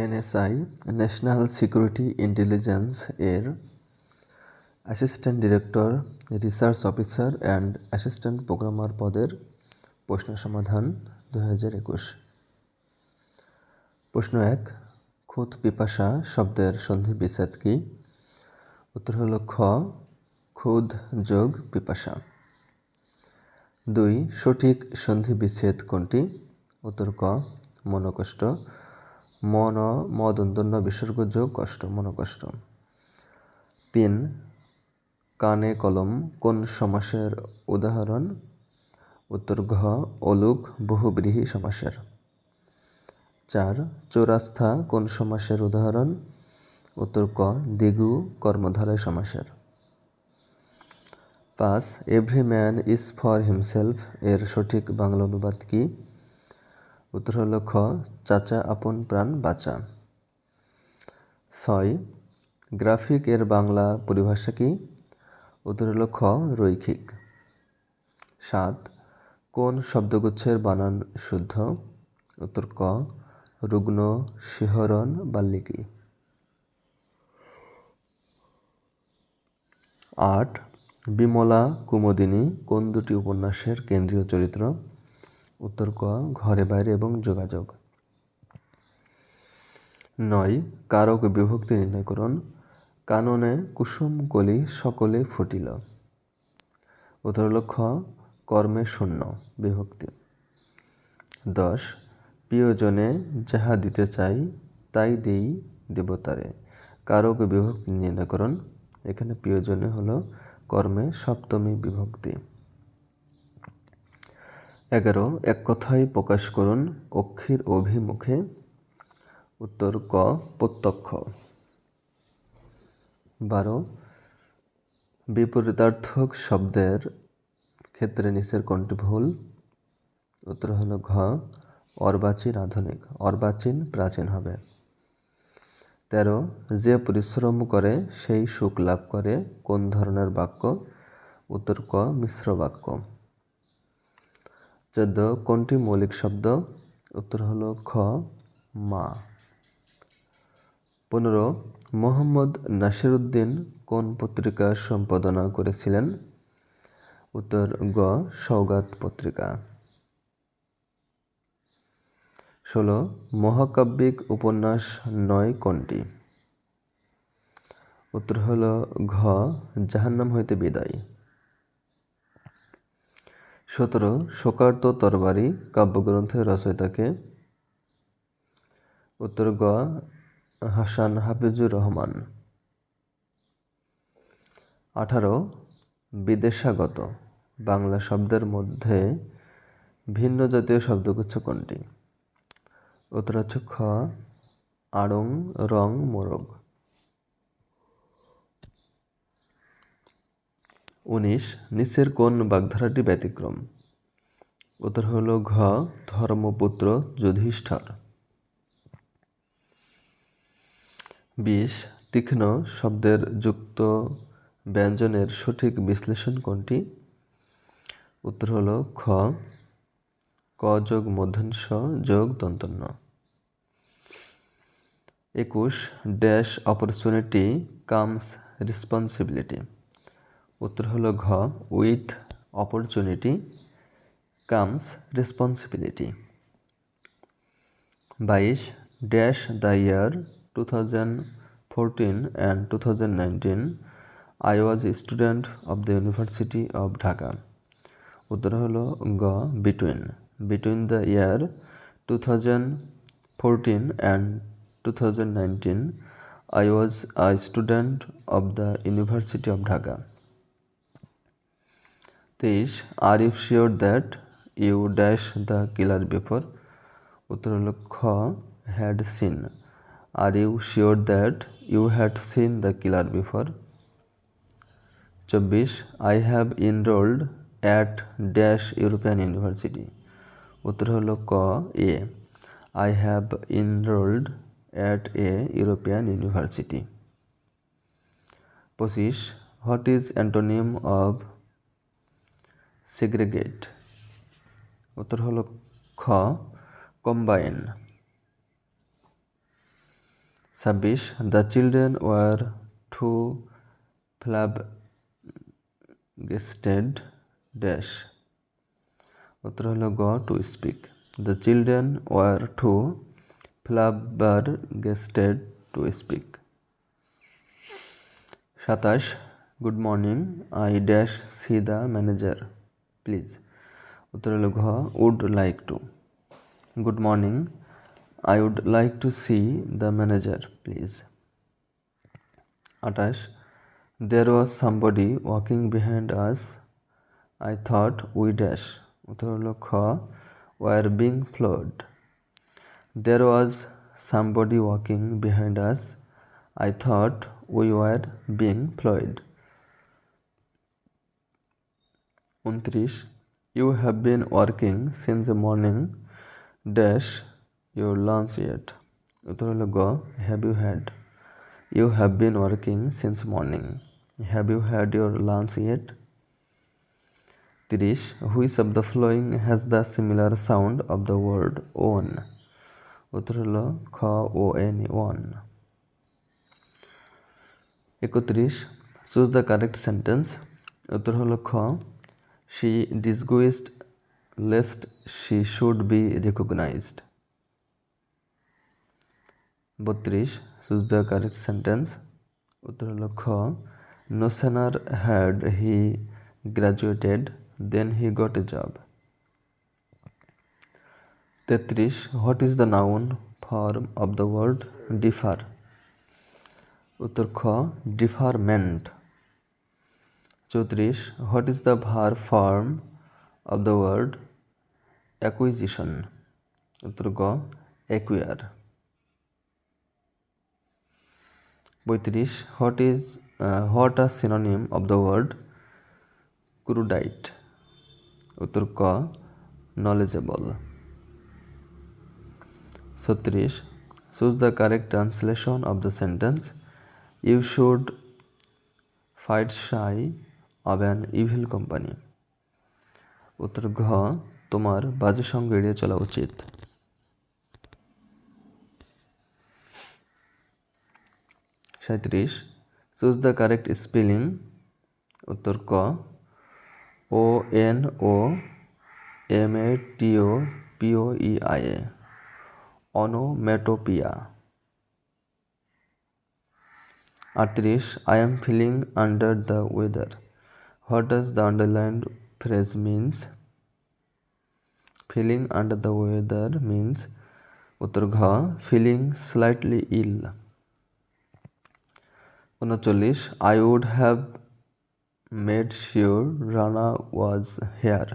NSI national security intelligence এর assistant director research officer and assistant programmer পদের প্রশ্ন সমাধান দু একুশ। প্রশ্ন এক খুদ পিপাসা শব্দের সন্ধি বিচ্ছেদ কি? উত্তর হল খ খুদ যোগ পিপাসা। দুই, সঠিক সন্ধি বিচ্ছেদ কোনটি? উত্তর ক, মনকষ্ট। মন মদন্তন্য বিসর্গ যোগ কষ্ট, মনকষ্ট। তিন, কানে কলম, কোন সমাসের উদাহরণ? উত্তর ঘ, অলুক, বহুব্রীহী সমাসের। চার, চৌরাস্থা, কোন সমাসের উদাহরণ? উত্তর ক, দিগু, কর্মধারয় সমাসের। পাঁচ, every man is for himself, এর সঠিক বাংলা অনুবাদ কি? উত্তর হল খ, চাচা, আপন, প্রাণ, বাঁচা। ছয়, গ্রাফিক এর বাংলা পরিভাষা কি? উত্তর হল খ, রৈখিক। সাত, কোন শব্দগুচ্ছের বানান শুদ্ধ? উত্তর ক, রুগ্ন, শিহরণ বাল্লিকী আট, বিমলা কুমদিনী কোন দুটি উপন্যাসের কেন্দ্রীয় চরিত্র? উত্তর ক, ঘরে বাইরে এবং যোগাযোগ। নয়, কারক বিভক্তি নির্ণয় করুন। কাননে কুসুম কলি সকলে ফুটিল। উত্তর লক্ষ কর্মে শূন্য, বিভক্তি। দশ, প্রিয়জনে যাহা দিতে চাই, তাই দেই দেবতারে। কারক বিভক্তি নির্ণয় করুন। এখানে প্রিয়জনে হলো কর্মে সপ্তমী বিভক্তি। এগারো, এক কথায় প্রকাশ করুন অক্ষির অভিমুখে। উত্তর ক, প্রত্যক্ষ। বারো, বিপরীতার্থক শব্দের ক্ষেত্রে নিচের কোনটি ভুল? উত্তর হলো ঘ, অর্বাচীন আধুনিক, অর্বাচীন প্রাচীন হবে। তেরো, যে পরিশ্রম করে, সেই সুখ লাভ করে, কোন ধরনের বাক্য? উত্তর ক, মিশ্র বাক্য। চোদ্দ, কোনটি মৌলিক শব্দ? উত্তর হলো খ, মা। পনেরো, মোহাম্মদ নাসিরুদ্দিন কোন পত্রিকা সম্পাদনা করেছিলেন? উত্তর, গ সৌগাত পত্রিকা। ষোলো, মহাকাব্যিক উপন্যাস নয় কোনটি? উত্তর হল ঘ, জাহান্নাম হইতে বিদায়। সতেরো, শোকার্ত তরবারি, কাব্যগ্রন্থের রচয়িতাকে। উত্তর গ, হাসান হাফিজুর রহমান। আঠারো, বিদেশাগত, বাংলা শব্দের মধ্যে ভিন্ন জাতীয় শব্দগুচ্ছ কোনটি? উত্তর হচ্ছে খ, আড়ং, রং, মোরগ। উনিশ, নিচের কোন বাগধারাটি ব্যতিক্রম। উত্তর হল ঘ, ধর্মপুত্র, যুধিষ্ঠর। বিশ, তীক্ষ্ণ শব্দের যুক্ত ব্যঞ্জনের সঠিক বিশ্লেষণ কোনটি? উত্তর হল খ, ক যোগ মধ্যাংশ যোগ দন্তন্য। একুশ, ড্যাশ অপরচুনিটি কামস রেসপন্সিবিলিটি। উত্তর হলো ঘ, উইথ অপরচুনিটি কামস রেসপন্সিবিলিটি। বাইশ, dash the year two thousand fourteen and two thousand nineteen, I was student of the university of Dhaka. উত্তর হলো গ, between between the year two thousand fourteen and two thousand nineteen, I was a student of the university of Dhaka. তেইশ are you sure that you dash the killer before উত্তর হলো খ had seen are you sure that you had seen the killer before চব্বিশ I have enrolled at dash European university উত্তর হলো ক a I have enrolled at a European university পঁচিশ what is antonym of segregate উত্তর হলো খ combine ছাব্বিশ the children were to flabbergasted dash উত্তর হলো গ to speak the children were to flabbergasted to speak সাতাশ good morning I dash see the manager please. উত্তর হলো ঘ, would like to. Good morning. I would like to see the manager, please. আঠাশ, there was somebody walking behind us. I thought we dash. উত্তর হলো খ, were being followed. There was somebody walking behind us. I thought we were being followed উনত্রিশ you have been working since a morning dash your lunch yet উত্তর হলো গ have you had you have been working since morning have you had your lunch yet তিরিশ which of the following has the similar sound of the word own উত্তর হলো খ O N one একত্রিশ choose the correct sentence উত্তর হলো খ she disguised lest she should be recognised বত্রিশ choose the correct sentence উত্তর হলো খ no sooner had he graduated than he got a job তেত্রিশ what is the noun form of the word differ উত্তর খ চৌত্রিশ, what is the verb form of the word acquisition? উত্তর গ, acquire. বৈত্রিশ what is what are synonym of the word erudite? উত্তর ক, knowledgeable. ছত্রিশ, choose the correct translation of the sentence. You should fight shy of an evil company উত্তর, ঘ, তোমার বাজে সঙ্গে এড়িয়ে চলা উচিত। সাঁত্রিশ চুজ দ্য কারেক্ট স্পেলিং উত্তর, ক O N O M A T O P O E I A onomatopoeia আটত্রিশ I am feeling under the weather what does the underlined phrase means feeling under the weather means উত্তর ঘ feeling slightly ill উনচল্লিশ I would have made sure Rana was here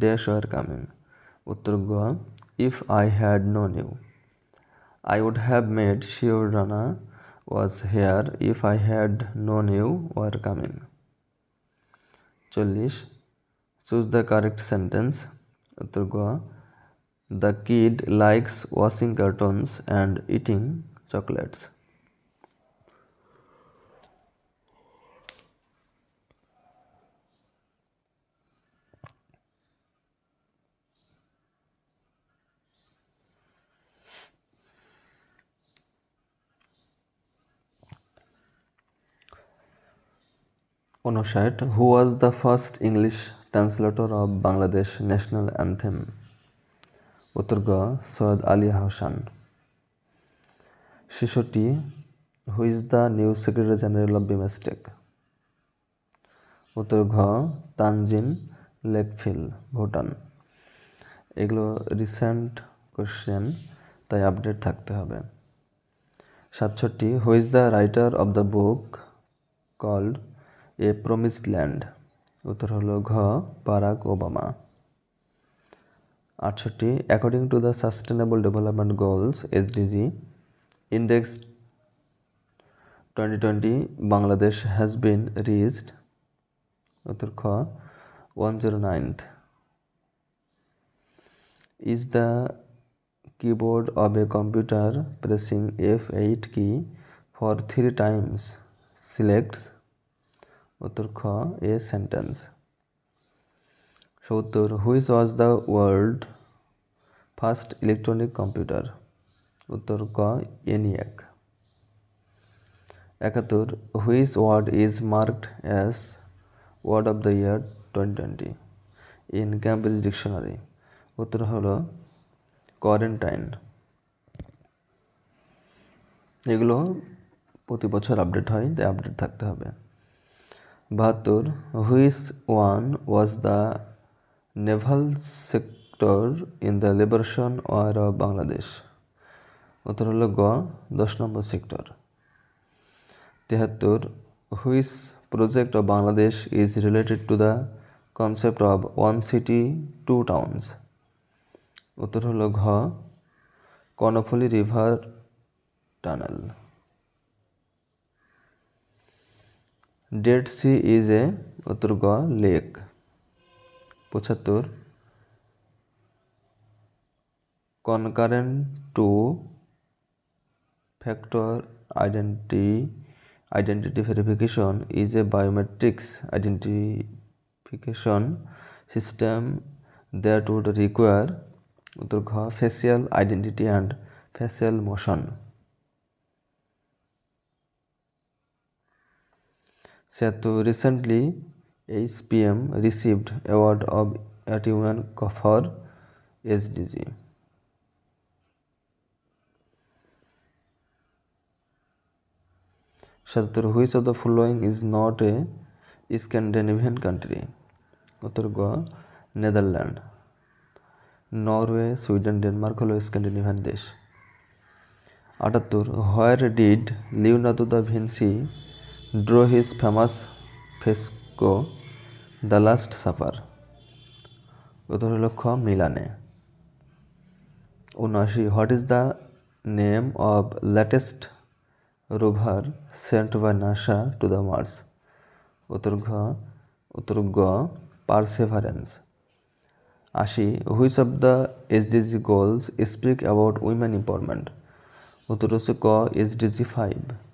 dash were coming উত্তর গ if I had known you. I would have made sure Rana was here. If I had known you, were coming. চল্লিশ choose the correct sentence উত্তর গ the kid likes watching cartoons and eating chocolates উনষাট who was the first English translator of Bangladesh national anthem উত্তর গ, সৈয়দ আলী হাসান। ছেষট্টি who is the new secretary general of BIMSTEC উত্তর ঘ, তানজিন লেকফিল, ভুটান। এগুলো রিসেন্ট কোশ্চেন তাই আপডেট থাকতে হবে। সাতষট্টি who is the writer of the book called a promised land উত্তর হলো ঘ, বারাক ওবামা। আটষট্টি according to the sustainable development goals SDG index twenty twenty Bangladesh has been reached উত্তর খ one zero ninth is the keyboard of a computer pressing F8 key for three times? Selects উত্তর খ, a sentence সত্তর which was the world first electronic computer উত্তর ক ENIAC একাত্তর which word is marked as word of the year twenty twenty in Cambridge dictionary উত্তর হলো quarantine এগুলো প্রতি বছর আপডেট হয়, তাই আপডেট থাকতে হবে। বাহাত্তর which one was the naval sector in the liberation war of Bangladesh. উত্তর হলো গ, দশ নম্বর সেক্টর। তেহাত্তর, which project of Bangladesh is related to the concept of one city, two towns. উত্তর হলো ঘ, Karnaphuli river tunnel. Dead sea is a উত্তর lake পঁচাত্তর concurrent two factor identity identity verification is a biometrics identification system that would require উত্তর ঘ facial identity and facial motion Setu recently HPM received award of achievement for SDG সাতাত্তর which of the following is not a Scandinavian country উত্তর গ Netherland Norway Sweden Denmark হলো Scandinavian দেশ। আটাত্তর where did Leonardo da Vinci draw his famous fresco the last supper খ, মিলানে। উনআশি, what is the name of latest rover sent by NASA to the Mars? উত্তর ঘ, উত্তর গ, পারসেভারেন্স। আশি, which of the SDG goals speak about women empowerment উত্তর হচ্ছে ক, এসডিজি ফাইভ।